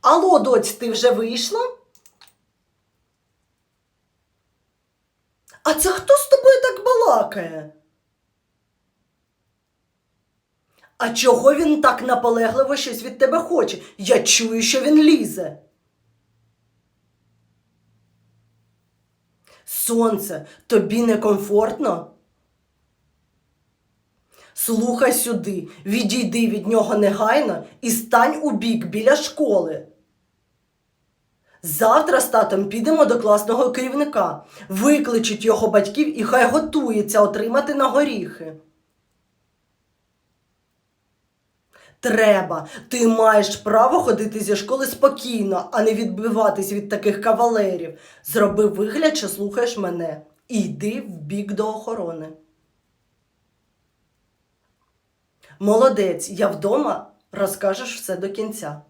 Алло, доць, ти вже вийшла? А це хто з тобою так балакає? А чого він так наполегливо щось від тебе хоче? Я чую, що він лізе. Сонце, тобі некомфортно? Слухай сюди, відійди від нього негайно і стань у бік біля школи. Завтра з татом підемо до класного керівника, викличуть його батьків і хай готується отримати на горіхи. Треба, ти маєш право ходити зі школи спокійно, а не відбиватись від таких кавалерів. Зроби вигляд, що слухаєш мене, і йди в бік до охорони. Молодець, я вдома розкажеш все до кінця.